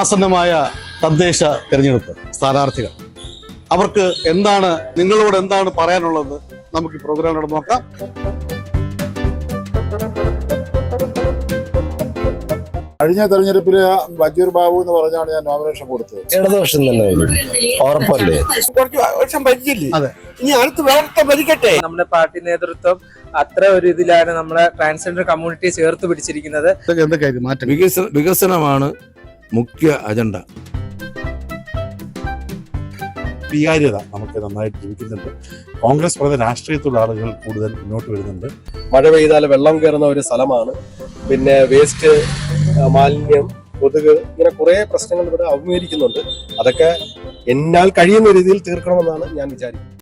ആസന്നമായ തദ്ദേശ തെരഞ്ഞെടുപ്പ് സ്ഥാനാർത്ഥികൾ. അവർക്ക് എന്താണ് നിങ്ങളോട് എന്താണ് പറയാനുള്ളത്? നമുക്ക് ഈ പ്രോഗ്രാം നടന്നു നോക്കാം. കഴിഞ്ഞ തെരഞ്ഞെടുപ്പിൽ വജീർ ബാബു എന്ന് പറഞ്ഞാണ് ഞാൻ നോമിനേഷൻ കൊടുത്തത്. ഇടതുപക്ഷം തന്നെ ഉറപ്പല്ലേ? കുറച്ച് വർഷം ഭരിച്ചില്ലേ. ഇനി അടുത്ത വേറെ ഭരിക്കട്ടെ? നമ്മുടെ പാർട്ടി നേതൃത്വം അത്ര ഒരു ഇതിലാണ് നമ്മളെ ട്രാൻസ്ജെൻഡർ കമ്മ്യൂണിറ്റി ചേർത്ത് പിടിച്ചിരിക്കുന്നത്. വികസനമാണ് മുഖ്യ അജണ്ട. സ്വീകാര്യത നമുക്ക് നന്നായിട്ട് ലഭിക്കുന്നുണ്ട്. കോൺഗ്രസ് പറഞ്ഞ രാഷ്ട്രീയത്തിലുള്ള ആളുകൾ കൂടുതൽ മുന്നോട്ട് വരുന്നുണ്ട്. മഴ പെയ്താൽ വെള്ളം കയറുന്ന ഒരു സ്ഥലമാണ്. പിന്നെ വേസ്റ്റ് മാലിന്യം കൊതുക് ഇങ്ങനെ കുറെ പ്രശ്നങ്ങൾ ഇവിടെ അഭിമുഖീകരിക്കുന്നുണ്ട് അതൊക്കെ എന്നാൽ കഴിയുന്ന രീതിയിൽ തീർക്കണമെന്നാണ് ഞാൻ വിചാരിക്കുന്നത്.